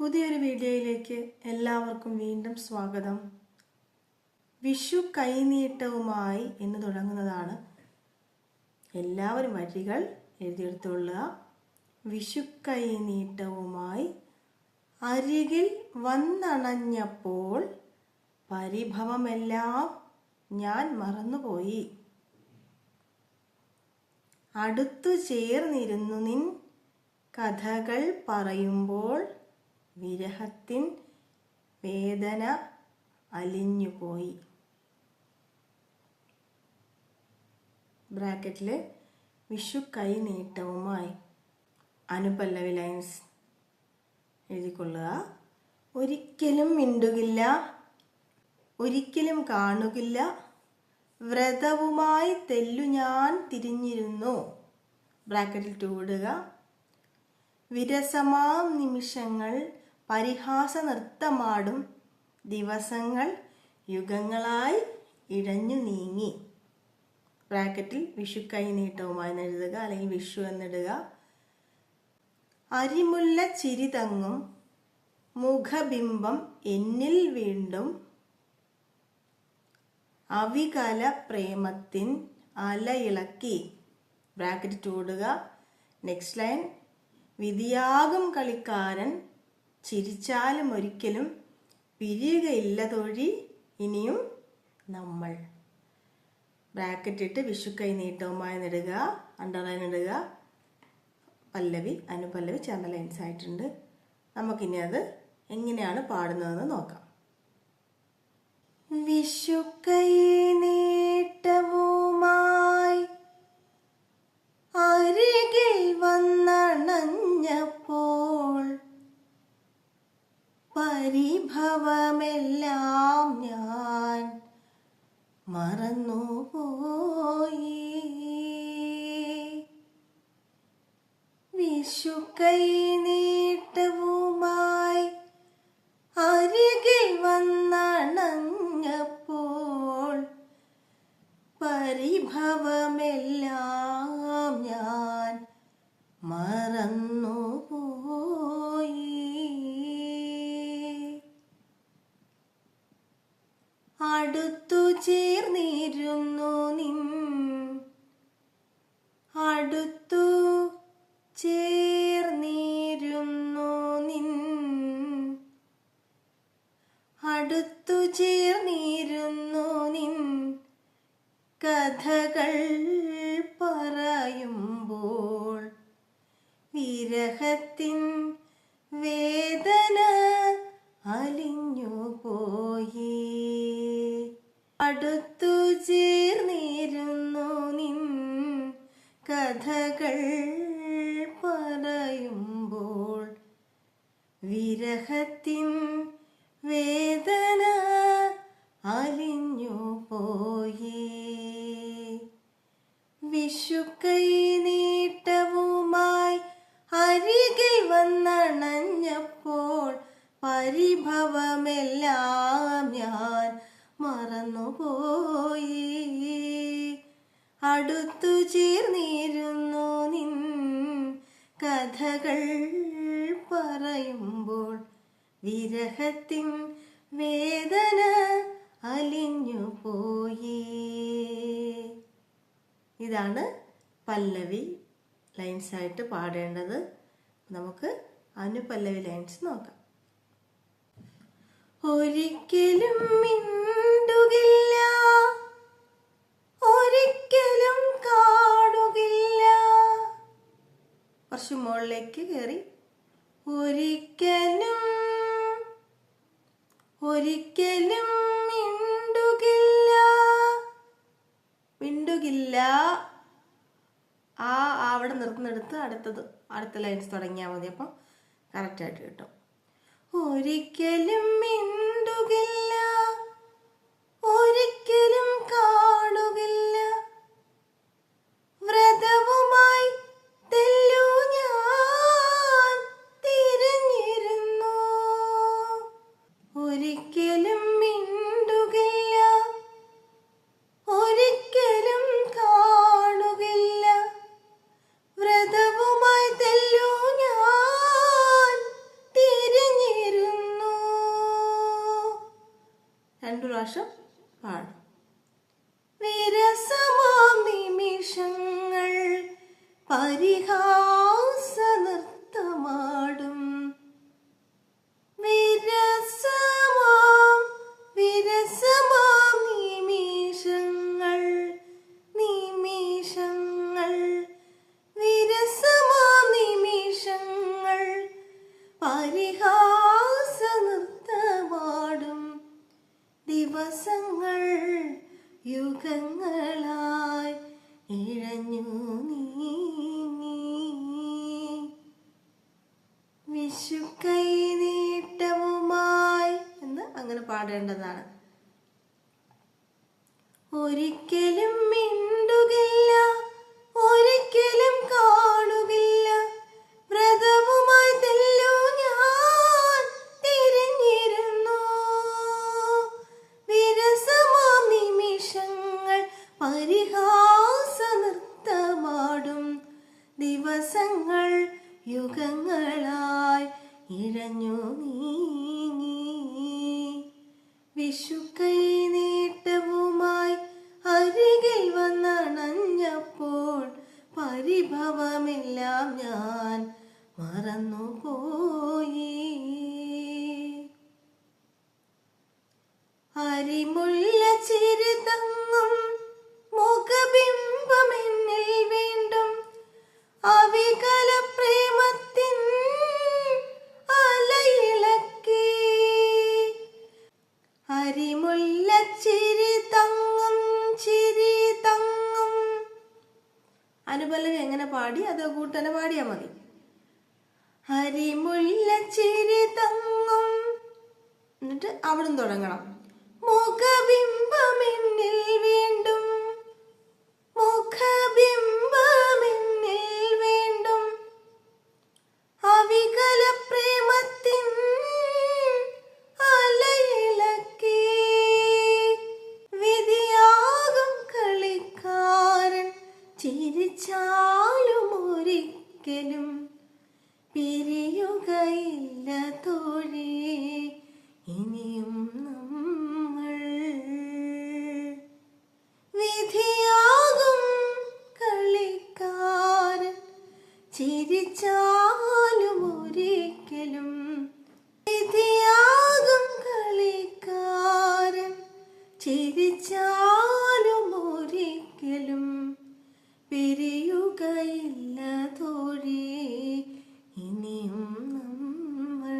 പുതിയൊരു വീഡിയോയിലേക്ക് എല്ലാവർക്കും വീണ്ടും സ്വാഗതം. വിഷു കൈനീട്ടവുമായി എന്ന് തുടങ്ങുന്നതാണ്. എല്ലാവരും വരികൾ എഴുതിയെടുത്തുള്ള വിഷു കൈനീട്ടവുമായി അരികിൽ വന്നണഞ്ഞപ്പോൾ പരിഭവമെല്ലാം ഞാൻ മറന്നുപോയി. അടുത്തു ചേർന്നിരുന്നു നിൻ കഥകൾ പറയുമ്പോൾ വിരഹത്തിൻ വേദന അലിഞ്ഞുപോയി ബ്രാക്കറ്റിൽ വിഷു കൈനീട്ടവുമായി അനുപല്ലവി ലൈൻസ് എഴുതിക്കൊള്ളുക. ഒരിക്കലും മിണ്ടുകില്ല ഒരിക്കലും കാണുകില്ല വ്രതവുമായി തെല്ലു ഞാൻ തിരിഞ്ഞിരുന്നു. ബ്രാക്കറ്റിൽ ടൂടുക വിരസമാം നിമിഷങ്ങൾ പരിഹാസ നൃത്തമാടും ദിവസങ്ങൾ യുഗങ്ങളായി ഇഴഞ്ഞു നീങ്ങി. ബ്രാക്കറ്റിൽ വിഷു കൈനീട്ടവുമായി എഴുതുക അല്ലെങ്കിൽ വിഷു എന്നിടുക. അരിമുല്ല ചിരിതങ്ങും മുഖബിംബം എന്നിൽ വീണ്ടും. അവികല പ്രേമത്തിൻ അലയിളക്കി ബ്രാക്കറ്റ് ചൂടുക. നെക്സ്റ്റ് ലൈൻ വിധിയാകും കളിക്കാരൻ ചിരിച്ചാലും ഒരിക്കലും പിരിയുകയില്ല തൊഴി ഇനിയും നമ്മൾ. ബ്രാക്കറ്റ് ഇട്ട് വിഷു കൈ നീട്ടവുമായി നിടുക അണ്ടർലൈൻ ഇടുക. പല്ലവി അനുപല്ലവി ചേർന്ന ലൈൻസ് ആയിട്ടുണ്ട്. നമുക്കിനി അത് എങ്ങനെയാണ് പാടുന്നതെന്ന് നോക്കാം. വിഷു വിഷു കൈ നീട്ടവുമായി അരികിൽ വന്നണഞ്ഞപ്പോൾ പരിഭവമെല്ലാം ഞാൻ മറന്നുപോയി. അടുത്തു ചേർന്നിരുന്നു നിൻ അടുത്തു ചേർന്നിരുന്നു നിൻ. അടുത്തു ചേർന്നിരുന്നു നിൻ കഥകൾ. വേദന അലിഞ്ഞു പോയി. വിഷുക്കൈ നീട്ടവുമായി അരികിൽ വന്നണഞ്ഞപ്പോൾ പരിഭവമെല്ലാം ഞാൻ മറന്നുപോയി. അടുത്തു ചേർന്നിരുന്നു നിൻ കഥകൾ പറയുമ്പോൾ വിരഹത്തിൻ വേദന അലിഞ്ഞു പോയി ഇതാണ് പല്ലവി ലൈൻസ് ആയിട്ട് പാടേണ്ടത്. നമുക്ക് അനുപല്ലവി ലൈൻസ് നോക്കാം. ഒരിക്കലും മിണ്ടുകില്ല. ഒരിക്കലും കാണുകില്ല. കുറച്ച് മുകളിലേക്ക് കയറി ഒരിക്കലും ഒരിക്കലും മിണ്ടുകില്ല. മിണ്ടുകില്ല. ആ അവിടെ നിർത്തുന്നെടുത്ത് അടുത്തത് അടുത്ത ലൈൻസ് തുടങ്ങിയാൽ മതി. അപ്പം കറക്റ്റായിട്ട് കിട്ടും. ഒരിക്കലും മിണ്ടുകില്ല. പാടും. വിരസമാം നിമിഷങ്ങൾ പരിഹാസ നൃത്തമാടും. വിരസമാം ഒരിക്കലും മിണ്ടുകയില്ല ഒരിക്കലും കാണുകയില്ല വ്രതവുമായി തെല്ലോ ഞാൻ തിരിഞ്ഞിരുന്നു. വിരസമാം നിമിഷങ്ങൾ പരിഹാസ നൃത്തമാടും. ദിവസങ്ങൾ യുഗങ്ങളായി ഇഴഞ്ഞു നീങ്ങി. വിഷുക്കൈ നീട്ടവുമായി വന്നണഞ്ഞപ്പോൾ പരിഭവമെല്ലാം ഞാൻ മറന്നുപോയി. അരിമുല്ല അനുപല്ലവി എങ്ങനെ പാടി? അത് കൂട്ടനെ പാടിയാ മതി. ഹരിമുല്ല ചിരി തങ്ങും. എന്നിട്ട് അവിടുന്ന് തുടങ്ങണം. മുഖബിംബമെന്നിൽ വീണ്ടും ചിരിച്ചാലും ഒരിക്കലും വിധിയാകും കളിക്കാരൻ. ചിരിച്ചാലും ഒരിക്കലും പിരിയുകയില്ല തോഴി ഇനിയും നമ്മൾ.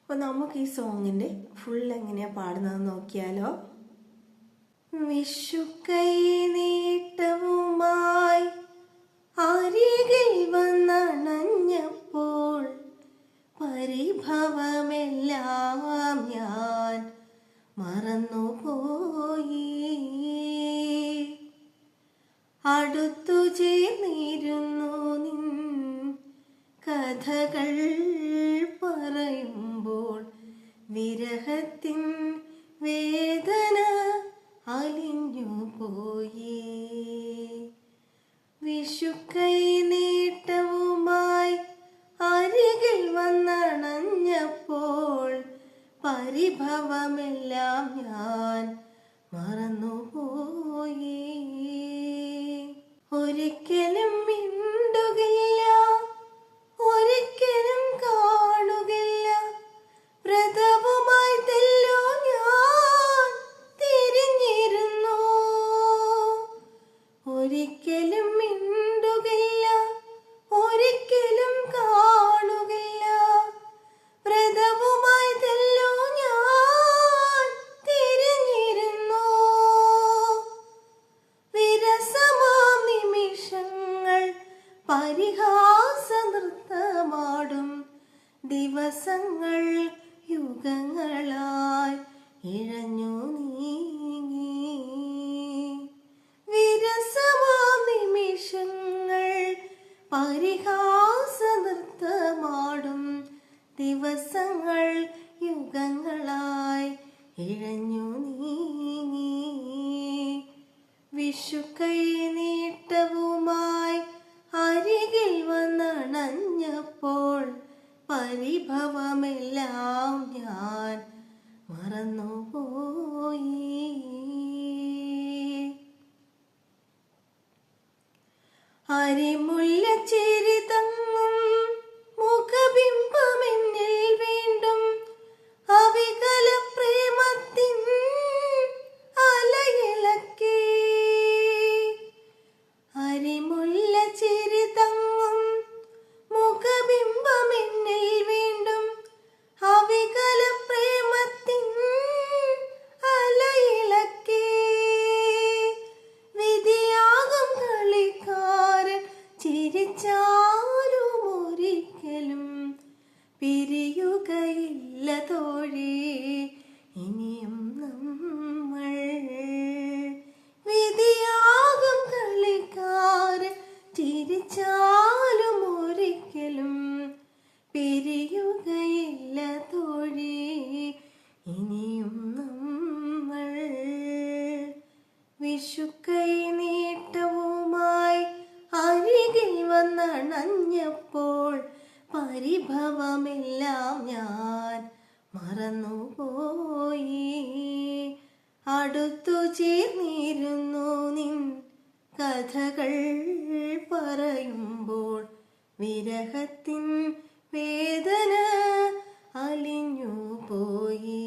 അപ്പൊ നമുക്ക് ഈ സോങ്ങിന്റെ ഫുൾ എങ്ങനെയാ പാടുന്നത് നോക്കിയാലോ. വിഷുക്കൈ നീട്ടവുമായി അരികിൽ വന്നണഞ്ഞപ്പോൾ പരിഭവമെല്ലാം ഞാൻ മറന്നുപോയി. അടുത്തു ചേർന്നിരുന്നു നിൻ കഥകൾ പറയുമ്പോൾ വിരഹത്തിൻ വേദന അലിഞ്ഞു പോയി. വിഷുക്കൈ നീട്ടവുമായി അരികിൽ വന്നണഞ്ഞപ്പോൾ പരിഭവമെല്ലാം ഞാൻ മറന്നുപോയി. ഒരിക്കലും ദിവസങ്ങൾ യുഗങ്ങളായി ഇഴഞ്ഞു നീങ്ങി. വിരസമാ നിമിഷങ്ങൾ പരിഹാസ നൃത്തമാടും ദിവസങ്ങൾ യുഗങ്ങളായി ഇഴഞ്ഞു നീങ്ങി. വിഷുക്കൈ നീട്ടവുമായി അരികിൽ വന്നണഞ്ഞപ്പോൾ പരിഭവമെല്ലാം ഞാൻ മറന്നുപോയി. അരിമുല്ല ചിരി കണ്ടപ്പോൾ പരിഭവമെല്ലാം ഞാൻ മറന്നുപോയി. അടുത്തു ചേർന്നിരുന്നു നിൻ കഥകൾ പറയുമ്പോൾ വിരഹത്തിൻ വേദന അലിഞ്ഞു പോയി